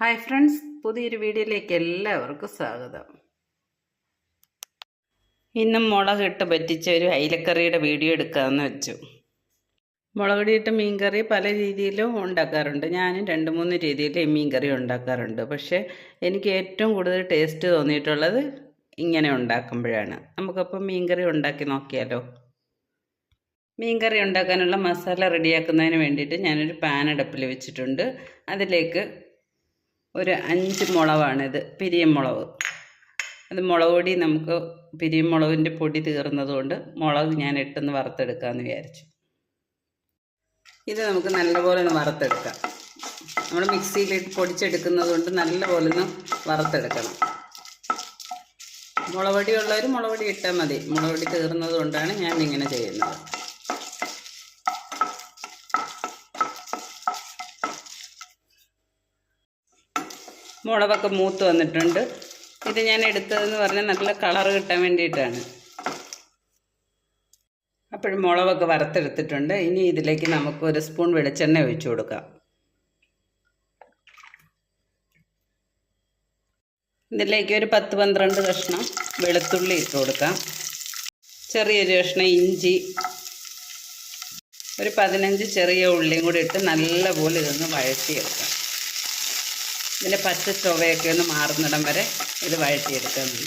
Hi friends പുതിയൊരു വീഡിയോയിലേക്ക് എല്ലാവർക്കും സ്വാഗതം. ഇന്നും മുളകിട്ട് പറ്റിച്ച ഒരു അയിലക്കറിയുടെ വീഡിയോ എടുക്കാമെന്ന് വെച്ചു. മുളകടിയിട്ട് മീൻകറി പല രീതിയിലും ഉണ്ടാക്കാറുണ്ട്. ഞാനും രണ്ട് മൂന്ന് രീതിയിൽ മീൻകറി ഉണ്ടാക്കാറുണ്ട്. പക്ഷേ എനിക്ക് ഏറ്റവും കൂടുതൽ ടേസ്റ്റ് തോന്നിയിട്ടുള്ളത് ഇങ്ങനെ ഉണ്ടാക്കുമ്പോഴാണ്. നമുക്കപ്പോൾ മീൻകറി ഉണ്ടാക്കി നോക്കിയാലോ? മീൻകറി ഉണ്ടാക്കാനുള്ള മസാല റെഡിയാക്കുന്നതിന് വേണ്ടിയിട്ട് ഞാനൊരു പാൻ അടുപ്പിൽ വെച്ചിട്ടുണ്ട്. അതിലേക്ക് ഒരു അഞ്ച് മുളകാണിത് പിരിയമുളക് അത് മുളക് പൊടി നമുക്ക് പിരിയമുളകിന്റെ പൊടി തീർന്നതുകൊണ്ട് മുളക് ഞാൻ ഇട്ടൊന്ന് വറുത്തെടുക്കാമെന്ന് വിചാരിച്ചു. ഇത് നമുക്ക് നല്ലപോലെ ഒന്ന് വറുത്തെടുക്കാം. നമ്മൾ മിക്സിയിൽ പൊടിച്ചെടുക്കുന്നത് കൊണ്ട് നല്ലപോലെ ഒന്ന് വറുത്തെടുക്കണം. മുളക് പൊടി ഉള്ളവർ മുളക് പൊടി ഇട്ടാൽ മതി. മുളക് പൊടി തീർന്നത് കൊണ്ടാണ് ഞാൻ ഇങ്ങനെ ചെയ്യുന്നത്. മുളകൊക്കെ മൂത്ത് വന്നിട്ടുണ്ട്. ഇത് ഞാൻ എടുത്തതെന്ന് പറഞ്ഞാൽ നല്ല കളർ കിട്ടാൻ വേണ്ടിയിട്ടാണ്. അപ്പോഴും മുളകൊക്കെ വറുത്തെടുത്തിട്ടുണ്ട്. ഇനി ഇതിലേക്ക് നമുക്ക് ഒരു സ്പൂൺ വെളിച്ചെണ്ണ ഒഴിച്ചു കൊടുക്കാം. ഇതിലേക്ക് ഒരു പത്ത് പന്ത്രണ്ട് കഷ്ണം വെളുത്തുള്ളി ഇട്ട് കൊടുക്കാം. ചെറിയൊരു കഷ്ണം ഇഞ്ചി. ഒരു പതിനഞ്ച് ചെറിയ ഉള്ളിയും കൂടി ഇട്ട് നല്ലപോലെ ഇതൊന്ന് വഴറ്റിയെടുക്കാം. ഇതിന്റെ പച്ച ചൊവയൊക്കെ ഒന്ന് മാറുന്നിടം വരെ ഇത് വഴറ്റിയെടുക്കാൻ വേണ്ടി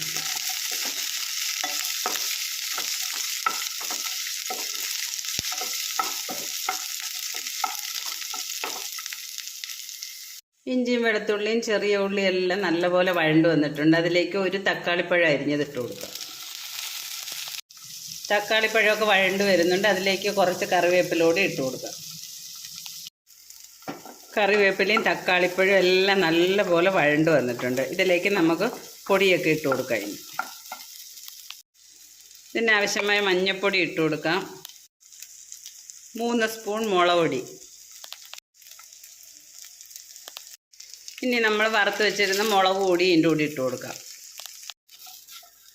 ഇഞ്ചിയും വെളുത്തുള്ളിയും ചെറിയ ഉള്ളിയും എല്ലാം നല്ലപോലെ വഴണ്ടു വന്നിട്ടുണ്ട്. അതിലേക്ക് ഒരു തക്കാളിപ്പഴം അരിഞ്ഞത് ഇട്ട് കൊടുക്കാം. തക്കാളിപ്പഴമൊക്കെ വഴണ്ടു വരുന്നുണ്ട്. അതിലേക്ക് കുറച്ച് കറിവേപ്പിലൂടെ ഇട്ട് കൊടുക്കാം. കറിവേപ്പിലയും തക്കാളിപ്പഴം എല്ലാം നല്ലപോലെ വഴണ്ടു വന്നിട്ടുണ്ട്. ഇതിലേക്ക് നമുക്ക് പൊടിയൊക്കെ ഇട്ട് കൊടുക്കാം ഇനി. ഇതിന് ആവശ്യമായ മഞ്ഞൾപ്പൊടി ഇട്ട് കൊടുക്കാം. മൂന്ന് സ്പൂൺ മുളക് പൊടി. ഇനി നമ്മൾ വറുത്ത് വെച്ചിരുന്ന മുളക് പൊടി ഇതിന്റെ കൂടി ഇട്ട് കൊടുക്കാം.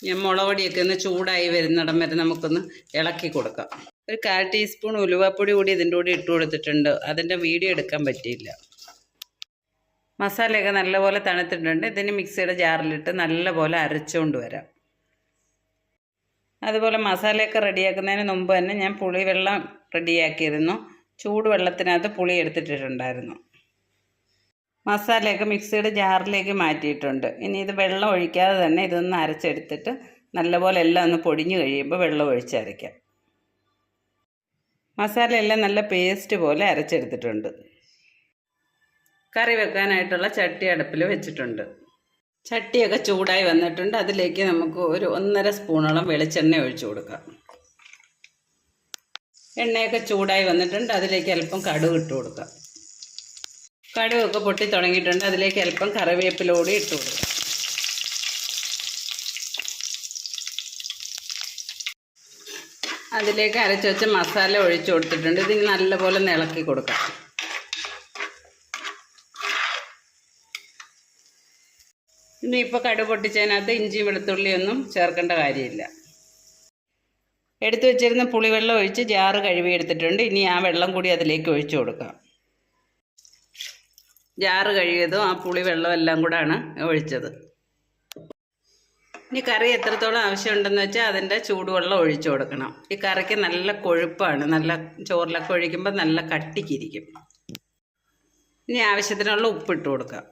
ഞാൻ മുളക് പൊടിയൊക്കെ ഒന്ന് ചൂടായി വരുന്നിടം വരെ നമുക്കൊന്ന് ഇളക്കി കൊടുക്കാം. ഒരു കാൽ ടീസ്പൂൺ ഉലുവാപ്പൊടി കൂടി ഇതിന്റെ കൂടി ഇട്ട് കൊടുത്തിട്ടുണ്ട്. അതിന്റെ വീഡിയോ എടുക്കാൻ പറ്റിയില്ല. മസാലയൊക്കെ നല്ലപോലെ തണുത്തിട്ടുണ്ട്. ഇതിന് മിക്സിയുടെ ജാറിലിട്ട് നല്ലപോലെ അരച്ചുകൊണ്ട് വരാം. അതുപോലെ മസാലയൊക്കെ റെഡിയാക്കുന്നതിന് മുമ്പ് തന്നെ ഞാൻ പുളിവെള്ളം റെഡിയാക്കിയിരുന്നു. ചൂടുവെള്ളത്തിനകത്ത് പുളി എടുത്തിട്ടിട്ടുണ്ടായിരുന്നു. മസാലയൊക്കെ മിക്സിയുടെ ജാറിലേക്ക് മാറ്റിയിട്ടുണ്ട്. ഇനി ഇത് വെള്ളം ഒഴിക്കാതെ തന്നെ ഇതൊന്ന് അരച്ചെടുത്തിട്ട് നല്ലപോലെ എല്ലാം ഒന്ന് പൊടിഞ്ഞു കഴിയുമ്പോൾ വെള്ളം ഒഴിച്ചരയ്ക്കാം മസാല എല്ലാം നല്ല പേസ്റ്റ് പോലെ അരച്ചെടുത്തിട്ടുണ്ട്. കറി വെക്കാനായിട്ടുള്ള ചട്ടി അടുപ്പിൽ വെച്ചിട്ടുണ്ട്. ചട്ടിയൊക്കെ ചൂടായി വന്നിട്ടുണ്ട്. അതിലേക്ക് നമുക്ക് ഒരു ഒന്നര സ്പൂണോളം വെളിച്ചെണ്ണ ഒഴിച്ചു കൊടുക്കാം. എണ്ണയൊക്കെ ചൂടായി വന്നിട്ടുണ്ട്. അതിലേക്ക് അല്പം കടുക് ഇട്ട് കൊടുക്കാം. കടുകൊക്കെ പൊട്ടി തുടങ്ങിയിട്ടുണ്ട്. അതിലേക്ക് അല്പം കറിവേപ്പിലൂടെ ഇട്ട് കൊടുക്കാം. അതിലേക്ക് അരച്ച് വെച്ച മസാല ഒഴിച്ചു കൊടുത്തിട്ടുണ്ട്. ഇതിന് നല്ലപോലെ ഇളക്കി കൊടുക്കാം. ഇനിയിപ്പോൾ കടു പൊട്ടിച്ചതിനകത്ത് ഇഞ്ചിയും വെളുത്തുള്ളിയൊന്നും ചേർക്കേണ്ട കാര്യമില്ല. എടുത്തു വെച്ചിരുന്ന പുളിവെള്ളം ഒഴിച്ച് ജാറ് കഴുകി എടുത്തിട്ടുണ്ട്. ഇനി ആ വെള്ളം കൂടി അതിലേക്ക് ഒഴിച്ചു കൊടുക്കാം. ജാറ് കഴുകിയതും ആ പുളി വെള്ളം എല്ലാം കൂടാണ് ഒഴിച്ചത്. ഇനി കറി എത്രത്തോളം ആവശ്യമുണ്ടെന്ന് വെച്ചാൽ അതിന്റെ ചൂടുവെള്ളം ഒഴിച്ചു കൊടുക്കണം. ഈ കറിക്ക് നല്ല കൊഴുപ്പാണ്. നല്ല ചോറിലൊക്കെ ഒഴിക്കുമ്പോൾ നല്ല കട്ടിക്കിരിക്കും ഇനി ആവശ്യത്തിനുള്ള ഉപ്പിട്ട് കൊടുക്കാം.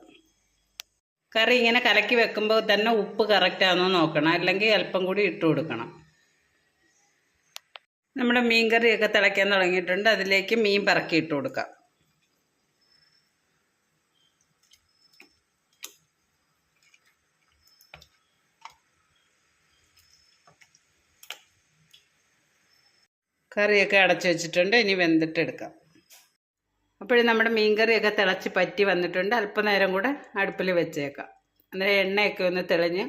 കറി ഇങ്ങനെ കലക്കി വെക്കുമ്പോൾ തന്നെ ഉപ്പ് കറക്റ്റാണോ നോക്കണം. അല്ലെങ്കിൽ അല്പം കൂടി ഇട്ട് കൊടുക്കണം. നമ്മുടെ മീൻ കറിയൊക്കെ തിളയ്ക്കാൻ തുടങ്ങിയിട്ടുണ്ട്. അതിലേക്ക് മീൻ പറക്കി ഇട്ട് കൊടുക്കാം. കറിയൊക്കെ അടച്ചു വെച്ചിട്ടുണ്ട്. ഇനി വെന്തിട്ടെടുക്കാം. അപ്പോഴും നമ്മുടെ മീൻകറിയൊക്കെ തിളച്ച് പറ്റി വന്നിട്ടുണ്ട്. അല്പനേരം കൂടെ അടുപ്പിൽ വെച്ചേക്കാം. അന്നേരം എണ്ണയൊക്കെ ഒന്ന് തെളിഞ്ഞ്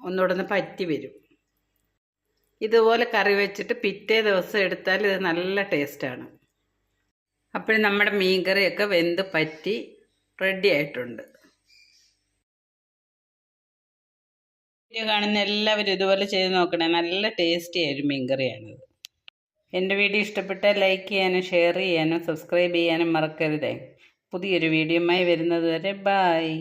ഒന്നുകൂടെ ഒന്ന് പറ്റി വരും. ഇതുപോലെ കറി വെച്ചിട്ട് പിറ്റേ ദിവസം എടുത്താൽ ഇത് നല്ല ടേസ്റ്റാണ്. അപ്പോഴും നമ്മുടെ മീൻകറിയൊക്കെ വെന്ത് പറ്റി റെഡി ആയിട്ടുണ്ട്. കാണുന്ന എല്ലാവരും ഇതുപോലെ ചെയ്ത് നോക്കണേ. നല്ല ടേസ്റ്റി ആയിരുന്നു മീൻ കറിയാണിത്. എന്റെ വീഡിയോ ഇഷ്ടപ്പെട്ടാൽ ലൈക്ക് ചെയ്യാനും ഷെയർ ചെയ്യാനും സബ്സ്ക്രൈബ് ചെയ്യാനും മറക്കരുതേ. പുതിയൊരു വീഡിയോയുമായി വരുന്നത് വരെ ബായ്